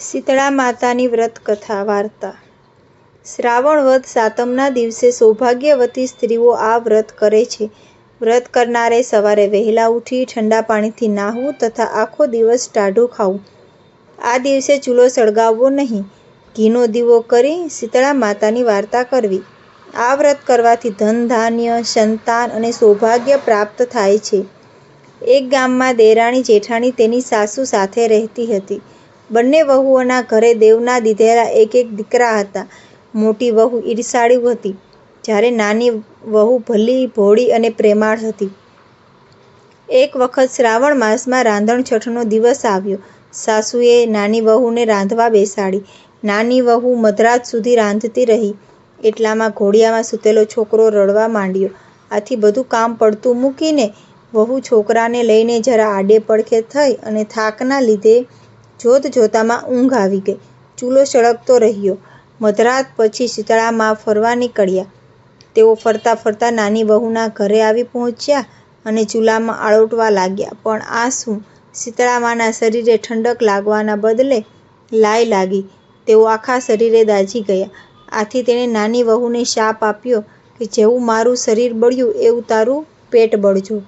શીતળા માતાની વ્રત કથા વાર્તા શ્રાવણ વધ સાતમના દિવસે સૌભાગ્યવતી સ્ત્રીઓ આ વ્રત કરે છે. વ્રત કરનારે સવારે વહેલા ઉઠી ઠંડા પાણીથી નાહવું તથા આખો દિવસ ટાઢું ખાવું. આ દિવસે ચૂલો સળગાવવો નહીં. ઘીનો દીવો કરી શીતળા માતાની વાર્તા કરવી. આ વ્રત કરવાથી ધન ધાન્ય, સંતાન અને સૌભાગ્ય પ્રાપ્ત થાય છે. એક ગામમાં દેરાણી જેઠાણી તેની સાસુ સાથે રહેતી હતી. બંને વહુઓના ઘરે દેવના દીધેલા એક એક દીકરા હતા. મોટી વહુ ઈર્ષાળુ હતી, જ્યારે નાની વહુ ભલી, ભોળી અને પ્રેમાળ હતી. એક વખત શ્રાવણ માસમાં રાંધણ છઠનો દિવસ આવ્યો. સાસુએ નાની વહુને રાંધવા બેસાડી. નાની વહુ મધરાત સુધી રાંધતી રહી. એટલામાં ઘોડિયામાં સૂતેલો છોકરો રડવા માંડ્યો. આથી બધું કામ પડતું મૂકીને વહુ છોકરાને લઈને જરા આડે પડખે થઈ અને થાકના લીધે જોતજોતામાં ઊંઘ આવી ગઈ. ચૂલો સળગતો રહ્યો. મધરાત પછી શીતળામાં ફરવા નીકળ્યા. તેઓ ફરતા ફરતા નાની વહુના ઘરે આવી પહોંચ્યા અને ચૂલામાં આળોટવા લાગ્યા. પણ આ શું? શીતળામાના શરીરે ઠંડક લાગવાના બદલે લાય લાગી. તેઓ આખા શરીરે દાઝી ગયા. આથી તેણે નાની વહુને શાપ આપ્યો કે જેવું મારું શરીર બળ્યું એવું તારું પેટ બળજો.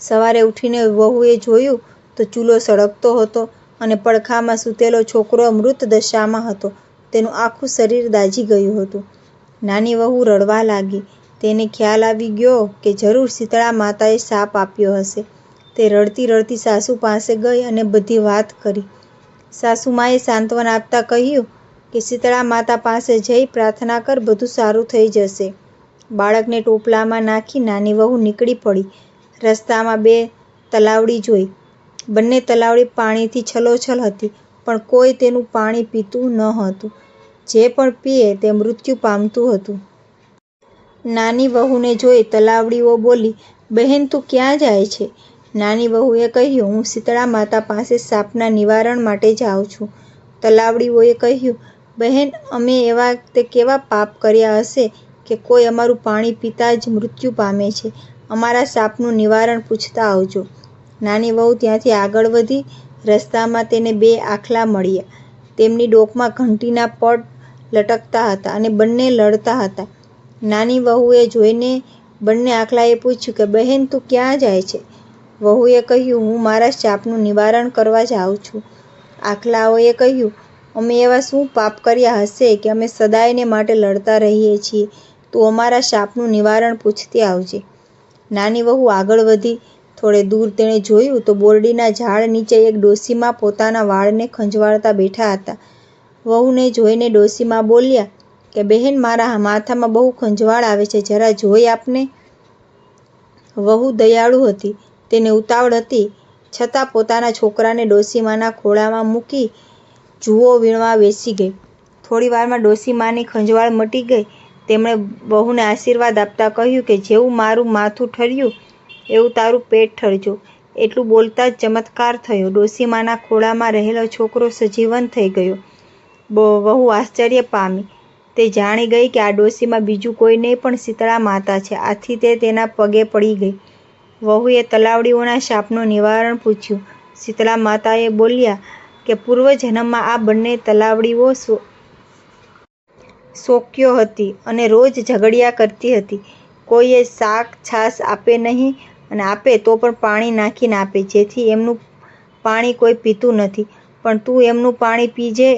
સવારે ઉઠીને વહુએ જોયું તો ચૂલો સળગતો હતો અને પડખામાં સૂતેલો છોકરો મૃત દશામાં હતો. તેનું આખું શરીર દાઝી ગયું હતું. નાની વહુ રડવા લાગી. તેને ખ્યાલ આવી ગયો કે જરૂર શીતળા માતાએ શાપ આપ્યો હશે. તે રડતી રડતી સાસુ પાસે ગઈ અને બધી વાત કરી. સાસુમાએ સાંત્વન આપતા કહ્યું કે, શીતળા માતા પાસે જઈ પ્રાર્થના કર, બધું સારું થઈ જશે. બાળકને ટોપલામાં નાખી નાની વહુ નીકળી પડી. રસ્તામાં બે તલાવડી જોઈ. બંને તલાવડી પાણીથી છલોછલ હતી, પણ કોઈ તેનું પાણી પીતું ન હતું. જે પણ પીએ તે મૃત્યુ પામતું હતું. નાની વહુને જોઈ તલાવડીઓ બોલી, બહેન તું ક્યાં જાય છે? નાની વહુએ કહ્યું, હું શીતળા માતા પાસે સાપના નિવારણ માટે જાઉં છું. તલાવડીઓએ કહ્યું, બહેન અમે એવા તે કેવા પાપ કર્યા હશે કે કોઈ અમારું પાણી પીતા જ મૃત્યુ પામે છે? અમારા સાપનું નિવારણ પૂછતા આવજો. નાની વહુ ત્યાંથી આગળ વધી. રસ્તામાં તેને બે આખલા મળ્યા. તેમની ડોકમાં ઘંટીના પટ લટકતા હતા અને બંને લડતા હતા. નાની વહુએ જોઈને બંને આખલાએ પૂછ્યું કે બહેન તું ક્યાં જાય છે? વહુએ કહ્યું, હું મારા શાપનું નિવારણ કરવા જાઉં છું. આખલાઓએ કહ્યું, અમે એવા શું પાપ કર્યા હશે કે અમે સદાયને માટે લડતા રહીએ છીએ? તું અમારા શાપનું નિવારણ પૂછતી આવજે. નાની વહુ આગળ વધી. થોડે દૂર તેણે જોયું તો બોરડીના ઝાડ નીચે એક ડોસીમાં પોતાના વાળને ખંજવાળતા બેઠા હતા. વહુને જોઈને ડોશીમા બોલ્યા કે બહેન મારા માથામાં બહુ ખંજવાળ આવે છે, જરા જોઈ આપને. વહુ દયાળુ હતી. તેને ઉતાવળ હતી, છતાં પોતાના છોકરાને ડોશીમાના ખોળામાં મૂકી જુઓ વીણવા બેસી ગઈ. થોડીવારમાં ડોશીમાની ખંજવાળ મટી ગઈ. તેમણે વહુને આશીર્વાદ આપતા કહ્યું કે જેવું મારું માથું ઠર્યું એવું તારું પેટ ઠરજો. એટલું બોલતા જ ચમત્કાર થયો. ડોશીમાના ખોળામાં રહેલો છોકરો સજીવન થઈ ગયો. વહુ આશ્ચર્ય પામી. તે જાણી ગઈ કે આ ડોસીમાં બીજું કોઈ નહીં, પણ શીતળા માતા છે. આથી તે તેના પગે પડી ગઈ. વહુએ તલાવડીઓના શાપનું નિવારણ પૂછ્યું. શીતળા માતાએ બોલ્યા કે પૂર્વજન્મમાં આ બંને તલાવડીઓ શોક્યો હતી અને રોજ ઝઘડિયા કરતી હતી. કોઈએ શાક છાશ આપે નહીં અને આપે તો પણ પાણી નાખીને આપે, જેથી એમનું પાણી કોઈ પીતું નથી. પણ તું એમનું પાણી પીજે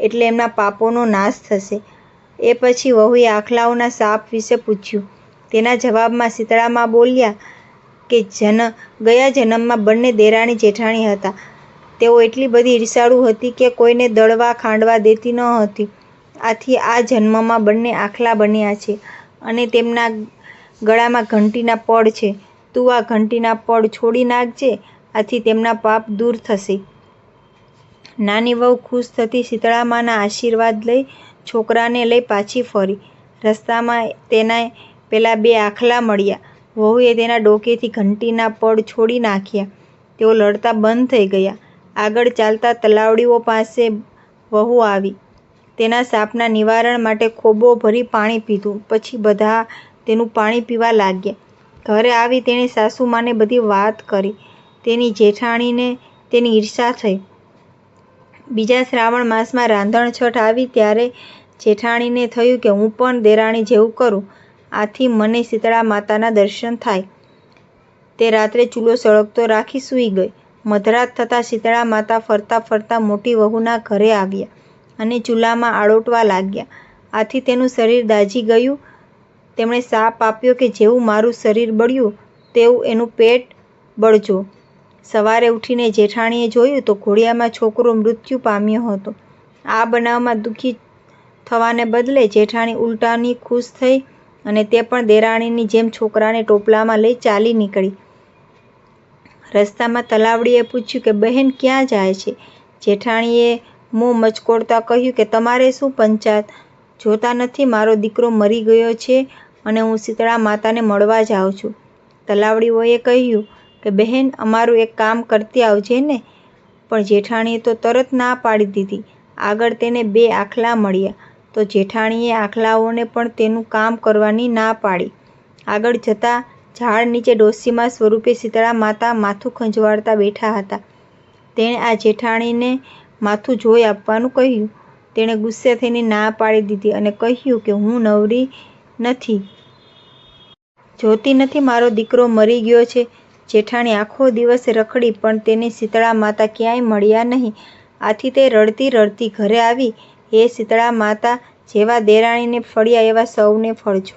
એટલે એમના પાપોનો નાશ થશે. એ પછી વહુએ આખલાઓના સાપ વિશે પૂછ્યું. તેના જવાબમાં સીતળામાં બોલ્યા કે જન ગયા જન્મમાં બંને દેરાણી જેઠાણી હતા. તેઓ એટલી બધી ઈર્ષાળુ હતી કે કોઈને દળવા ખાંડવા દેતી ન હતી. આથી આ જન્મમાં બંને આખલા બન્યા છે અને તેમના ગળામાં ઘંટીના પડ છે. તું આ ઘંટીના પડ છોડી નાખજે, આથી તેમના પાપ દૂર થશે. નાની વહુ ખુશ થતી શીતળામાના આશીર્વાદ લઈ છોકરાને લઈ પાછી ફરી. રસ્તામાં તેના પેલા બે આખલા મળ્યા. વહુએ તેના ડોકેથી ઘંટીના પડ છોડી નાખ્યા. તેઓ લડતા બંધ થઈ ગયા. આગળ ચાલતા તલાવડીઓ પાસે વહુ આવી. તેના સાપના નિવારણ માટે ખોબો ભરી પાણી પીધું. પછી બધા તેનું પાણી પીવા લાગ્યા. ઘરે આવી તેણે સાસુમાને બધી વાત કરી. તેની જેઠાણીને તેની ઈર્ષા થઈ. બીજા શ્રાવણ માસમાં રાંધણ છઠ આવી ત્યારે જેઠાણીને થયું કે હું પણ દેરાણી જેવું કરું આથી મને શીતળા માતાના દર્શન થાય તે રાત્રે ચૂલો સળગતો રાખી સૂઈ ગઈ મધરાત થતાં શીતળા માતા ફરતા ફરતા મોટી વહુના ઘરે આવ્યા અને ચૂલામાં આળોટવા લાગ્યા આથી તેનું શરીર દાઝી ગયું તેમણે શાપ આપ્યો કે જેવું મારું શરીર બળ્યું, તેવું એનું પેટ બળજો સવારે ઉઠીને જેઠાણીએ જોયું તો ઘોડિયામાં છોકરો મૃત્યુ પામ્યો હતો. આ બનાવમાં દુઃખી થવાને બદલે જેઠાણી ઉલટાની ખુશ થઈ અને તે પણ દેરાણીની જેમ છોકરાને ટોપલામાં લઈ ચાલી નીકળી. રસ્તામાં તલાવડીએ પૂછ્યું કે બહેન ક્યાં જાય છે? જેઠાણીએ મોં મચકોડતા કહ્યું કે તમારે શું પંચાત જોતા નથી મારો દીકરો મરી ગયો છે અને હું શીતળા માતાને મળવા જાઉં છું. તલાવડીઓએ કહ્યું કે, બહેન, અમારું એક કામ કરતી આવજે ને. પણ જેઠાણીએ તો તરત ના પાડી દીધી. આગળ તેને બે આખલા મળ્યા. તો જેઠાણીએ આખલાઓને પણ તેનું કામ કરવાની ના પાડી. આગળ જતાં ઝાડ નીચે ડોસીમાં સ્વરૂપે શીતળા માતા માથું ખંજવાળતા બેઠા હતા. તેણે આ જેઠાણીને માથું જોઈ આપવાનું કહ્યું. તેણે ગુસ્સે થઈને ના પાડી દીધી અને કહ્યું કે, હું નવરી નથી. જોતી નથી મારો દીકરો મરી ગયો છે. જેઠાણી આખો દિવસ રખડી પણ તેને શીતળા માતા ક્યાંય મળ્યા નહીં. આથી તે રડતી રડતી ઘરે આવી. હે શીતળા માતા જેવા દેરાણીને ફળ્યા એવા સૌને ફળજો.